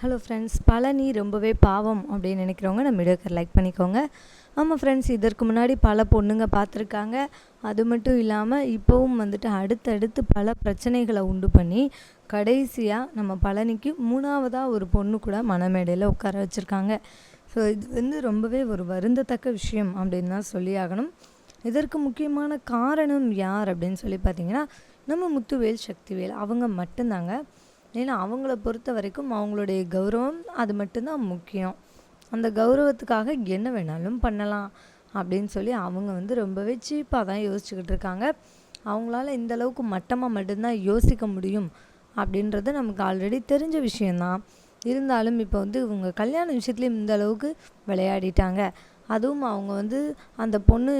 Hello friends Palani ரொம்பவே பாவம் அப்படின்னு நினைக்கிறவங்க நம்ம வீடியோக்கு லைக் பண்ணிக்கோங்க. ஆமாம் ஃப்ரெண்ட்ஸ் இதற்கு முன்னாடி பல பொண்ணுங்க பார்த்துருக்காங்க. அது மட்டும் இல்லாமல் இப்போவும் வந்துட்டு அடுத்தடுத்து பல பிரச்சனைகளை உண்டு பண்ணி கடைசியாக நம்ம பழனிக்கு மூணாவதாக ஒரு பொண்ணு கூட மணமேடையில் உட்கார வச்சுருக்காங்க. ஸோ இது வந்து ரொம்பவே ஒரு வருந்தத்தக்க விஷயம் அப்படின்னு தான் சொல்லி ஆகணும். இதற்கு முக்கியமான காரணம் யார் அப்படின்னு சொல்லி பார்த்தீங்கன்னா நம்ம முத்துவேல் சக்திவேல் அவங்க மட்டும்தாங்க. ஏன்னா அவங்கள பொறுத்த வரைக்கும் அவங்களுடைய கௌரவம் அது மட்டும்தான் முக்கியம். அந்த கௌரவத்துக்காக என்ன வேணாலும் பண்ணலாம் அப்படின்னு சொல்லி அவங்க வந்து ரொம்பவே சீப்பாக தான் யோசிச்சுக்கிட்டு இருக்காங்க. அவங்களால இந்த அளவுக்கு மட்டமாக மட்டும்தான் யோசிக்க முடியும் அப்படின்றது நமக்கு ஆல்ரெடி தெரிஞ்ச விஷயந்தான் இருந்தாலும் இப்போ வந்து இவங்க கல்யாண விஷயத்துலேயும் இந்த அளவுக்கு விளையாடிட்டாங்க. அதுவும் அவங்க வந்து அந்த பொண்ணு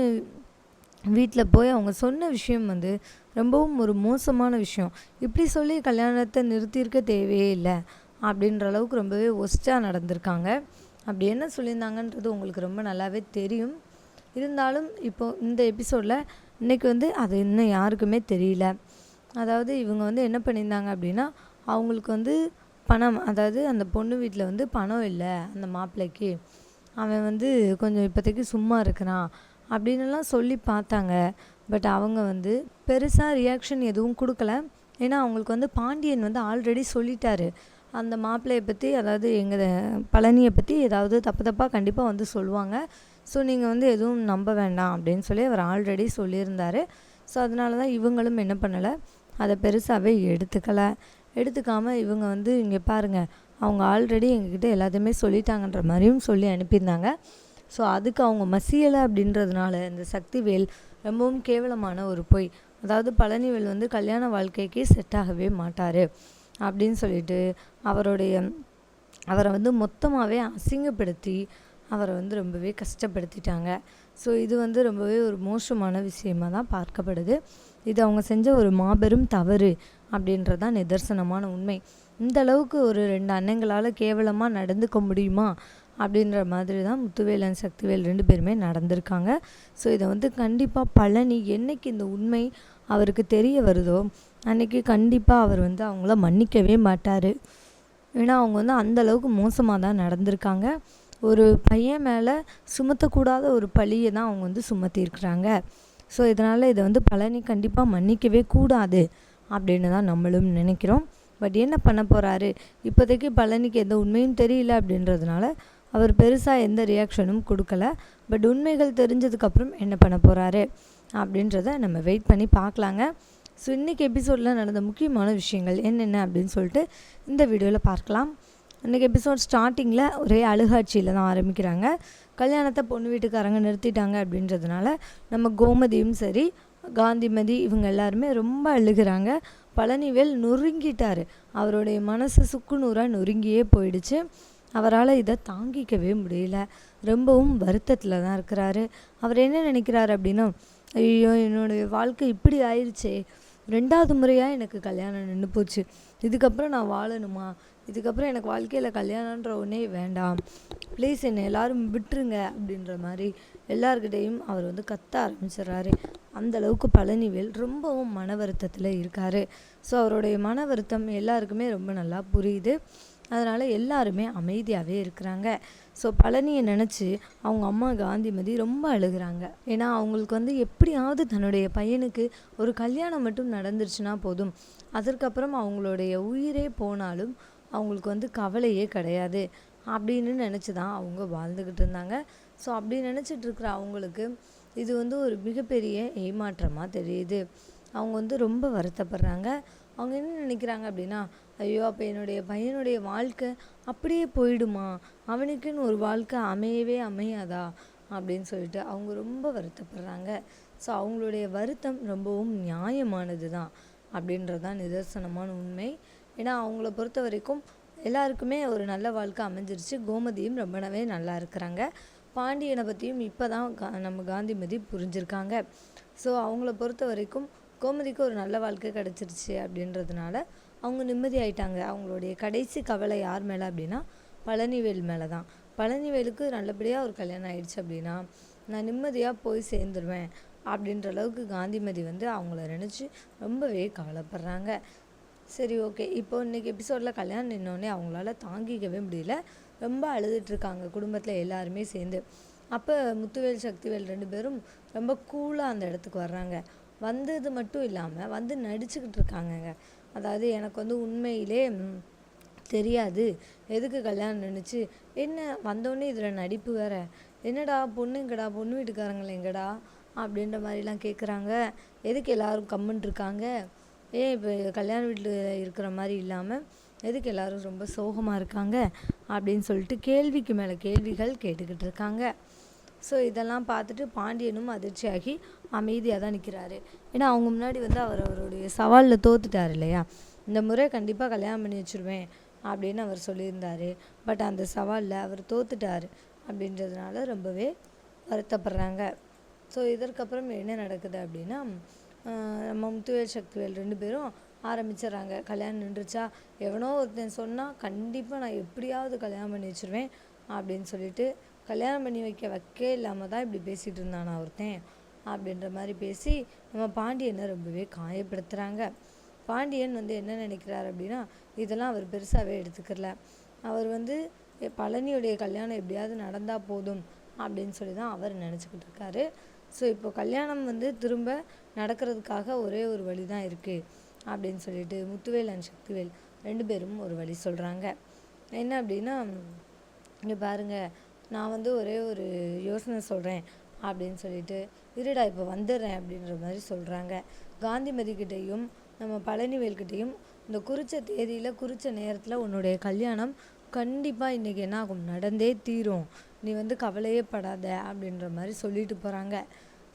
வீட்டில் போய் அவங்க சொன்ன விஷயம் வந்து ரொம்பவும் ஒரு மோசமான விஷயம். இப்படி சொல்லி கல்யாணத்தை நிறுத்தியிருக்க தேவையே இல்லை. அப்படின்ற அளவுக்கு ரொம்பவே ஒஸ்ட்டாக நடந்திருக்காங்க. அப்படி என்ன சொல்லியிருந்தாங்கன்றது உங்களுக்கு ரொம்ப நல்லாவே தெரியும். இருந்தாலும் இப்போ இந்த எபிசோடில் இன்றைக்கி வந்து அது இன்னும் யாருக்குமே தெரியல. அதாவது இவங்க வந்து என்ன பண்ணியிருந்தாங்க அப்படின்னா அவங்களுக்கு வந்து பணம் அதாவது அந்த பொண்ணு வீட்டில் வந்து பணம் இல்லை அந்த மாப்பிள்ளைக்கு. அவன் வந்து கொஞ்சம் இப்போதைக்கு சும்மா இருக்கிறான். அப்படின்னுலாம் சொல்லி பார்த்தாங்க. பட் அவங்க வந்து பெருசாக ரியாக்ஷன் எதுவும் கொடுக்கல. ஏன்னா அவங்களுக்கு வந்து பாண்டியன் வந்து ஆல்ரெடி சொல்லிட்டாரு. அந்த மாப்பிள்ளையை பற்றி அதாவது எங்கள் பழனியை பற்றி ஏதாவது தப்பு தப்பாக கண்டிப்பாக வந்து சொல்லுவாங்க. ஸோ நீங்கள் வந்து எதுவும் நம்ப வேண்டாம் அப்படின்னு சொல்லி அவர் ஆல்ரெடி சொல்லியிருந்தார். ஸோ அதனால தான் இவங்களும் என்ன பண்ணலை? அதை பெருசாகவே எடுத்துக்கலை. எடுத்துக்காமல் இவங்க வந்து இங்கே பாருங்கள் அவங்க ஆல்ரெடி எங்ககிட்ட எல்லாத்தையுமே சொல்லிட்டாங்கன்ற மாதிரியும் சொல்லி அனுப்பியிருந்தாங்க. ஸோ அதுக்கு அவங்க மசியலை அப்படின்றதுனால இந்த சக்திவேல் ரொம்பவும் கேவலமான ஒரு பொய். அதாவது பழனிவேல் வந்து கல்யாண வாழ்க்கைக்கு செட் ஆகவே மாட்டார் அப்படின்னு சொல்லிட்டு அவருடைய அவரை வந்து மொத்தமாகவே அசிங்கப்படுத்தி அவரை வந்து ரொம்பவே கஷ்டப்படுத்திட்டாங்க. ஸோ இது வந்து ரொம்பவே ஒரு மோசமான விஷயமாக தான் பார்க்கப்படுது. இது அவங்க செஞ்ச ஒரு மாபெரும் தவறு அப்படின்றது தான் நிதர்சனமான உண்மை. இந்த அளவுக்கு ஒரு ரெண்டு அண்ணங்களால் கேவலமாக நடந்துக்க முடியுமா? அப்படின்ற மாதிரி தான் முத்துவேல் அண்ட் சக்திவேல் ரெண்டு பேருமே நடந்திருக்காங்க. ஸோ இதை வந்து கண்டிப்பாக பழனி என்னைக்கு இந்த உண்மை அவருக்கு தெரிய வருதோ அன்றைக்கி கண்டிப்பாக அவர் வந்து அவங்கள மன்னிக்கவே மாட்டார். ஏன்னா அவங்க வந்து அந்த அளவுக்கு மோசமாக தான் நடந்திருக்காங்க. ஒரு பையன் மேலே சுமத்தக்கூடாத ஒரு பழியை தான் அவங்க வந்து சுமத்தியிருக்கிறாங்க. ஸோ இதனால் இதை வந்து பழனி கண்டிப்பாக மன்னிக்கவே கூடாது அப்படின்னு தான் நம்மளும் நினைக்கிறோம். பட் என்ன பண்ண போகிறாரு இப்போதைக்கு பழனிக்கு எந்த உண்மையும் தெரியல அப்படின்றதுனால அவர் பெருசாக எந்த ரியாக்ஷனும் கொடுக்கல. பட் உண்மைகள் தெரிஞ்சதுக்கப்புறம் என்ன பண்ண போகிறாரு அப்படின்றத நம்ம வெயிட் பண்ணி பார்க்கலாங்க. ஸோ இன்றைக்கி எபிசோடில் நடந்த முக்கியமான விஷயங்கள் என்னென்ன அப்படின்னு சொல்லிட்டு இந்த வீடியோவில் பார்க்கலாம். இன்றைக்கி எபிசோட் ஸ்டார்டிங்கில் ஒரே அழுகாட்சியில் தான் ஆரம்பிக்கிறாங்க. கல்யாணத்தை பொண்ணு வீட்டுக்காரங்க நிறுத்திட்டாங்க அப்படின்றதுனால நம்ம கோமதியும் சரி காந்திமதி இவங்க எல்லாருமே ரொம்ப அழுகிறாங்க. பழனிவேல் நொறுங்கிட்டார். அவருடைய மனசு சுக்குநூறாக நொறுங்கியே போயிடுச்சு. அவரால் இதை தாங்கிக்கவே முடியல. ரொம்பவும் வருத்தத்தில் தான் இருக்கிறாரு. அவர் என்ன நினைக்கிறாரு அப்படின்னா ஐயோ என்னுடைய வாழ்க்கை இப்படி ஆயிடுச்சே ரெண்டாவது முறையாக எனக்கு கல்யாணம் நின்று போச்சு. இதுக்கப்புறம் நான் வாழணுமா? இதுக்கப்புறம் எனக்கு வாழ்க்கையில் கல்யாணன்ற ஒன்றே வேண்டாம். ப்ளீஸ் என்னை எல்லோரும் விட்டுருங்க. அப்படின்ற மாதிரி எல்லாருக்கிட்டேயும் அவர் வந்து கத்த ஆரம்பிச்சிடுறாரு. அந்த அளவுக்கு பழனிவேல் ரொம்பவும் மன வருத்தத்தில் இருக்கார். ஸோ அவருடைய மன வருத்தம் எல்லாருக்குமே ரொம்ப நல்லா புரியுது. அதனால் எல்லாருமே அமைதியாகவே இருக்கிறாங்க. ஸோ பழனியை நினச்சி அவங்க அம்மா காந்திமதி ரொம்ப அழுகிறாங்க. ஏன்னா அவங்களுக்கு வந்து எப்படியாவது தன்னுடைய பையனுக்கு ஒரு கல்யாணம் மட்டும் நடந்துருச்சுன்னா போதும். அதற்கப்புறம் அவங்களுடைய உயிரே போனாலும் அவங்களுக்கு வந்து கவலையே கிடையாது. அப்படின்னு நினச்சி தான் அவங்க வாழ்ந்துக்கிட்டு இருந்தாங்க. ஸோ அப்படி நினச்சிட்டு இருக்கிற அவங்களுக்கு இது வந்து ஒரு மிகப்பெரிய ஏமாற்றமாக தெரியுது. அவங்க வந்து ரொம்ப வருத்தப்படுறாங்க. அவங்க என்ன நினைக்கிறாங்க அப்படின்னா ஐயோ அப்போ என்னுடைய பையனுடைய வாழ்க்கை அப்படியே போயிடுமா? அவனுக்குன்னு ஒரு வாழ்க்கை அமையவே அமையாதா? அப்படின்னு சொல்லிட்டு அவங்க ரொம்ப வருத்தப்படுறாங்க. ஸோ அவங்களுடைய வருத்தம் ரொம்பவும் நியாயமானது தான் அப்படின்றது தான் நிதர்சனமான உண்மை. ஏன்னா அவங்கள பொறுத்த வரைக்கும் எல்லாருக்குமே ஒரு நல்ல வாழ்க்கை அமைஞ்சிருச்சு. கோமதியும் ரொம்பவே நல்லா இருக்கிறாங்க. பாண்டியனை பற்றியும் இப்போ தான் கா நம்ம காந்திமதி புரிஞ்சிருக்காங்க. ஸோ அவங்கள பொறுத்த வரைக்கும் கோமதிக்கு ஒரு நல்ல வாழ்க்கை கிடச்சிருச்சு அப்படின்றதுனால அவங்க நிம்மதி ஆயிட்டாங்க அவங்களுடைய கடைசி கவலை யார் மேலே அப்படின்னா பழனிவேல் மேலே தான் பழனிவேலுக்கு நல்லபடியாக ஒரு கல்யாணம் ஆயிடுச்சு அப்படின்னா நான் நிம்மதியாக போய் சேர்ந்துருவேன் அப்படின்ற அளவுக்கு காந்திமதி வந்து அவங்கள நினச்சி ரொம்பவே கவலைப்படுறாங்க. சரி ஓகே. இப்போ இன்னைக்கு எபிசோடில் கல்யாணம் நின்னோடனே அவங்களால தாங்கிக்கவே முடியல. ரொம்ப அழுதுட்ருக்காங்க குடும்பத்தில் எல்லாருமே சேர்ந்து. அப்போ முத்துவேல் சக்திவேல் ரெண்டு பேரும் ரொம்ப கூலாக அந்த இடத்துக்கு வர்றாங்க. வந்தது மட்டும் இல்லாமல் வந்து நடிச்சுக்கிட்டு இருக்காங்கங்க. அதாவது எனக்கு வந்து உண்மையிலே தெரியாது. எதுக்கு கல்யாணம் நினச்சி என்ன வந்தோடனே இதில் நடிப்பு வேற. என்னடா பொண்ணு எங்கடா பொண்ணு வீட்டுக்காரங்களே எங்கடா? அப்படின்ற மாதிரிலாம் கேட்குறாங்க எதுக்கு எல்லாரும் கம்முன்னு இருக்காங்க? ஏன் இப்போ கல்யாண வீட்டில் இருக்கிற மாதிரி இல்லாமல் எதுக்கு எல்லோரும் ரொம்ப சோகமாக இருக்காங்க? அப்படின்னு சொல்லிட்டு கேள்விக்கு மேலே கேள்விகள் கேட்டுக்கிட்டு இருக்காங்க. ஸோ இதெல்லாம் பார்த்துட்டு பாண்டியனும் அதிர்ச்சியாகி அமைதியாக தான் நிற்கிறாரு ஏன்னா அவங்க முன்னாடி வந்து அவர் அவருடைய சவாலில் தோத்துட்டார் இல்லையா? இந்த முறை கண்டிப்பாக கல்யாணம் பண்ணி வச்சுருவேன் அப்படின்னு அவர் சொல்லியிருந்தாரு. பட் அந்த சவாலில் அவர் தோத்துட்டார் அப்படின்றதுனால ரொம்பவே வருத்தப்படுறாங்க. ஸோ இதற்கப்புறம் என்ன நடக்குது அப்படின்னா நம்ம முத்துவேல் சக்திவேல் ரெண்டு பேரும் ஆரம்பிச்சிடுறாங்க. கல்யாணம் நின்றுச்சா? எவனோ ஒருத்தன் சொன்னால் கண்டிப்பாக நான் எப்படியாவது கல்யாணம் பண்ணி வச்சுருவேன் அப்படின்னு சொல்லிட்டு கல்யாணம் பண்ணி வைக்க வைக்கே இல்லாமல் தான் இப்படி பேசிகிட்டு இருந்தானா ஒருத்தன்? அப்படின்ற மாதிரி பேசி நம்ம பாண்டியனை ரொம்பவே காயப்படுத்துகிறாங்க பாண்டியன் வந்து என்ன நினைக்கிறார் அப்படின்னா இதெல்லாம் அவர் பெருசாகவே எடுத்துக்கல அவர் வந்து பழனியுடைய கல்யாணம் எப்படியாவது நடந்தால் போதும் அப்படின்னு சொல்லி தான் அவர் நினச்சிக்கிட்டு இருக்காரு. ஸோ இப்போ கல்யாணம் வந்து திரும்ப நடக்கிறதுக்காக ஒரே ஒரு வழி தான் இருக்குது அப்படின்னு சொல்லிட்டு முத்துவேல் அண்ட் சக்திவேல் ரெண்டு பேரும் ஒரு வழி சொல்கிறாங்க என்ன அப்படின்னா இங்கே பாருங்கள் நான் வந்து ஒரே ஒரு யோசனை சொல்கிறேன் அப்படின்னு சொல்லிட்டு இருடா இப்போ வந்துடுறேன் அப்படின்ற மாதிரி சொல்கிறாங்க காந்திமதி கிட்டேயும் நம்ம பழனிவேல்கிட்டையும் இந்த குறித்த தேதியில் குறித்த நேரத்தில் உன்னுடைய கல்யாணம் கண்டிப்பாக இன்றைக்கி என்ன ஆகும்? நடந்தே தீரும். நீ வந்து கவலையே படாத அப்படின்ற மாதிரி சொல்லிட்டு போகிறாங்க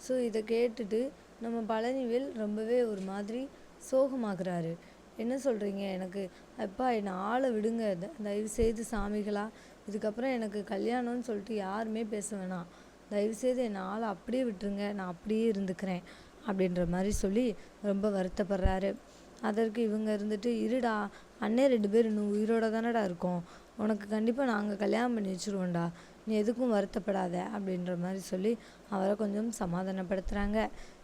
ஸோ இதை கேட்டுட்டு நம்ம பழனிவேல் ரொம்பவே ஒரு மாதிரி சோகமாகிறாரு. என்ன சொல்கிறீங்க எனக்கு அப்பா என்னை ஆளை விடுங்க. த- தயவு செய்து சாமிகளா இதுக்கப்புறம் எனக்கு கல்யாணம்னு சொல்லிட்டு யாருமே பேச வேணாம். தயவு செய்து என்னை ஆளை அப்படியே விட்டுருங்க. நான் அப்படியே இருந்துக்கிறேன். அப்படின்ற மாதிரி சொல்லி ரொம்ப வருத்தப்படுறாரு. அதற்கு இவங்க இருந்துட்டு இருடா அண்ணே ரெண்டு பேர் இன்னும் உயிரோட தானடா இருக்கோம். உனக்கு கண்டிப்பாக நாங்கள் கல்யாணம் பண்ணி வச்சுருவோம்டா. நீ எதுக்கும் வருத்தப்படாத அப்படின்ற மாதிரி சொல்லி அவரை கொஞ்சம் சமாதானப்படுத்துகிறாங்க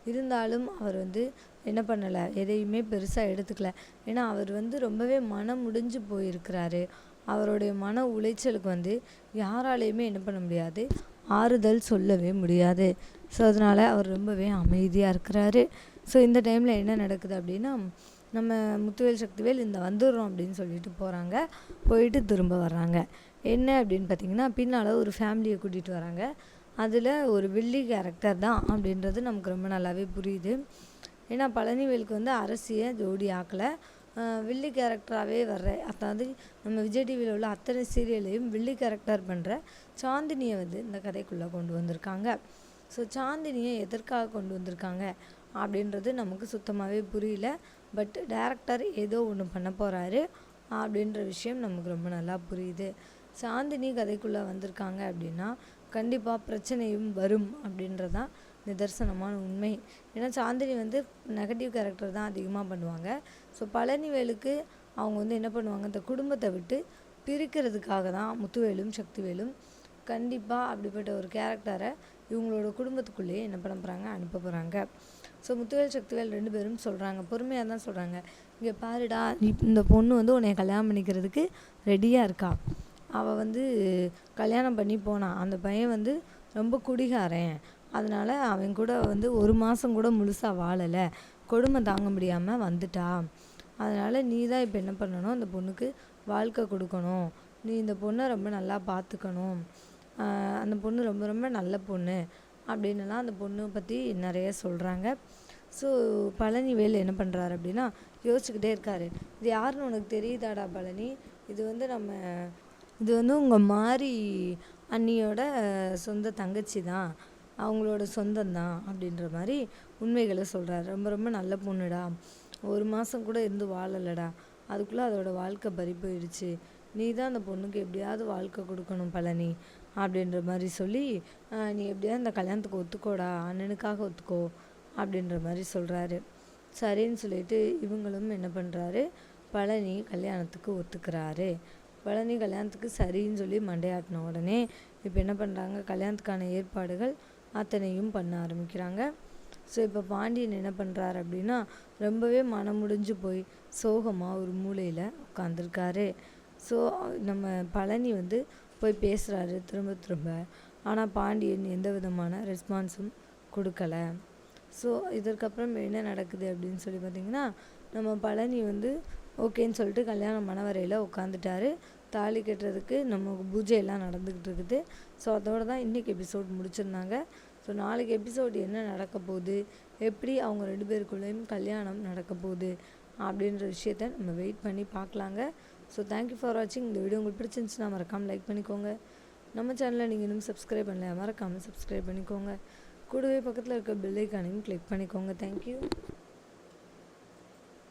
இருந்தாலும் அவர் வந்து என்ன பண்ணலை? எதையுமே பெருசாக எடுத்துக்கல. ஏன்னா அவர் வந்து ரொம்பவே மனம் முடிஞ்சு போயிருக்கிறாரு. அவருடைய மன உளைச்சலுக்கு வந்து யாராலையுமே என்ன பண்ண முடியாது. ஆறுதல் சொல்லவே முடியாது. ஸோ அதனால் அவர் ரொம்பவே அமைதியாக இருக்கிறாரு. ஸோ இந்த டைமில் என்ன நடக்குது அப்படின்னா நம்ம முத்துவேல் சக்திவேல் இந்த வந்துடுறோம் அப்படின்னு சொல்லிட்டு போகிறாங்க போயிட்டு திரும்ப வர்றாங்க. என்ன அப்படின்னு பார்த்தீங்கன்னா பின்னால் ஒரு ஃபேமிலியை கூட்டிகிட்டு வராங்க அதில் ஒரு வில்லி கேரக்டர் தான் அப்படின்றது நமக்கு ரொம்ப நல்லாவே புரியுது. ஏன்னா பழனிவேலுக்கு வந்து அரசியை ஜோடி ஆக்கலை. வில்லி கேரக்டராகவே வர்ற அதாவது நம்ம விஜய் டிவியில் உள்ள அத்தனை சீரியலையும் வில்லி கேரக்டர் பண்ணுற சாந்தினியை வந்து இந்த கதைக்குள்ளே கொண்டு வந்திருக்காங்க. ஸோ சாந்தினியை எதற்காக கொண்டு வந்திருக்காங்க அப்படின்றது நமக்கு சுத்தமாகவே புரியல. பட் டேரக்டர் ஏதோ ஒன்று பண்ண போகிறாரு அப்படின்ற விஷயம் நமக்கு ரொம்ப நல்லா புரியுது. சாந்தினி கதைக்குள்ளே வந்திருக்காங்க அப்படின்னா கண்டிப்பாக பிரச்சனையும் வரும் அப்படின்றதான் நிதர்சனமான உண்மை. ஏன்னா சாந்தினி வந்து நெகட்டிவ் கேரக்டர் தான் அதிகமாக பண்ணுவாங்க. ஸோ பழனிவேலுக்கு அவங்க வந்து என்ன பண்ணுவாங்க? இந்த குடும்பத்தை விட்டு பிரிக்கிறதுக்காக தான் முத்துவேலும் சக்திவேலும் கண்டிப்பாக அப்படிப்பட்ட ஒரு கேரக்டரை இவங்களோட குடும்பத்துக்குள்ளேயே என்ன பண்ண போகிறாங்க அனுப்ப போகிறாங்க ஸோ முத்துவேல் சக்திவேல் ரெண்டு பேரும் சொல்கிறாங்க பொறுமையாக தான் சொல்கிறாங்க இங்கே பாருடா நீ இந்த பொண்ணு வந்து உன்னை கல்யாணம் பண்ணிக்கிறதுக்கு ரெடியாக இருக்கா? அவள் வந்து கல்யாணம் பண்ணி போனான் அந்த பையன் வந்து ரொம்ப குடிகாரன். அதனால் அவன் கூட வந்து ஒரு மாதம் கூட முழுசாக வாழலை. கொடுமை தாங்க முடியாமல் வந்துட்டா. அதனால் நீ தான் இப்போ என்ன பண்ணணும்? அந்த பொண்ணுக்கு வாழ்க்கை கொடுக்கணும். நீ இந்த பொண்ணை ரொம்ப நல்லா பார்த்துக்கணும் அந்த பொண்ணு ரொம்ப ரொம்ப நல்ல பொண்ணு. அப்படின்னுலாம் அந்த பொண்ணை பற்றி நிறைய சொல்கிறாங்க ஸோ பழனிவேல் என்ன பண்ணுறாரு அப்படின்னா யோசிச்சுக்கிட்டே இருக்காரு. இது யாருன்னு உனக்கு தெரியுதாடா பழனி? இது வந்து நம்ம இது வந்து உங்கள் மாரி அண்ணியோட சொந்த தங்கச்சி தான். அவங்களோட சொந்தம் தான் அப்படின்ற மாதிரி உண்மைகளை சொல்கிறாரு ரொம்ப ரொம்ப நல்ல பொண்ணுடா. ஒரு மாதம் கூட இருந்து வாழலடா. அதுக்குள்ளே அதோட வாழ்க்கை பறி போயிடுச்சு நீ தான் அந்த பொண்ணுக்கு எப்படியாவது வாழ்க்கை கொடுக்கணும் பழனி. அப்படின்ற மாதிரி சொல்லி நீ எப்படியாவது இந்த கல்யாணத்துக்கு ஒத்துக்கோடா அண்ணனுக்காக ஒத்துக்கோ அப்படின்ற மாதிரி சொல்கிறாரு சரின்னு சொல்லிட்டு இவங்களும் என்ன பண்ணுறாரு பழனி கல்யாணத்துக்கு ஒத்துக்கிறாரு. பழனி கல்யாணத்துக்கு சரின்னு சொல்லி மண்டையாட்டின உடனே இப்போ என்ன பண்ணுறாங்க கல்யாணத்துக்கான ஏற்பாடுகள் அத்தனையும் பண்ண ஆரம்பிக்கிறாங்க. ஸோ இப்போ பாண்டியன் என்ன பண்ணுறாரு அப்படின்னா ரொம்பவே மனம் முடிஞ்சு போய் சோகமாக ஒரு மூலையில் உட்காந்துருக்காரு ஸோ நம்ம பழனி வந்து போய் பேசுகிறாரு திரும்ப திரும்ப. ஆனால் பாண்டியன் எந்த விதமான ரெஸ்பான்ஸும் கொடுக்கல. ஸோ இதற்கப்புறம் என்ன நடக்குது அப்படின்னு சொல்லி பார்த்தீங்கன்னா நம்ம பழனி வந்து ஓகேன்னு சொல்லிட்டு கல்யாண மனவரையில் உட்காந்துட்டாரு தாலி கட்டுறதுக்கு நம்ம பூஜையெல்லாம் நடந்துக்கிட்டு இருக்குது. ஸோ அதோட தான் இன்றைக்கி எபிசோட் முடிச்சிருந்தாங்க. ஸோ நாளைக்கு எபிசோடு என்ன நடக்க போகுது? எப்படி அவங்க ரெண்டு பேருக்குள்ளேயும் கல்யாணம் நடக்க போகுது? அப்படின்ற விஷயத்த நம்ம வெயிட் பண்ணி பார்க்கலாங்க. ஸோ தேங்க்யூ ஃபார் வாட்சிங் இந்த வீடியோ உங்களுக்கு பிடிச்சிருந்துச்சுன்னா மறக்காமல் லைக் பண்ணிக்கோங்க. நம்ம சேனலை நீங்கள் இன்னும் சப்ஸ்கிரைப் பண்ணல மறக்காமல் சப்ஸ்கிரைப் பண்ணிக்கோங்க. கூடவே பக்கத்தில் இருக்க பெல் ஐக்கானையும் கிளிக் பண்ணிக்கோங்க. தேங்க்யூ